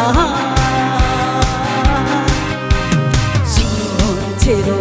넓구나 실제로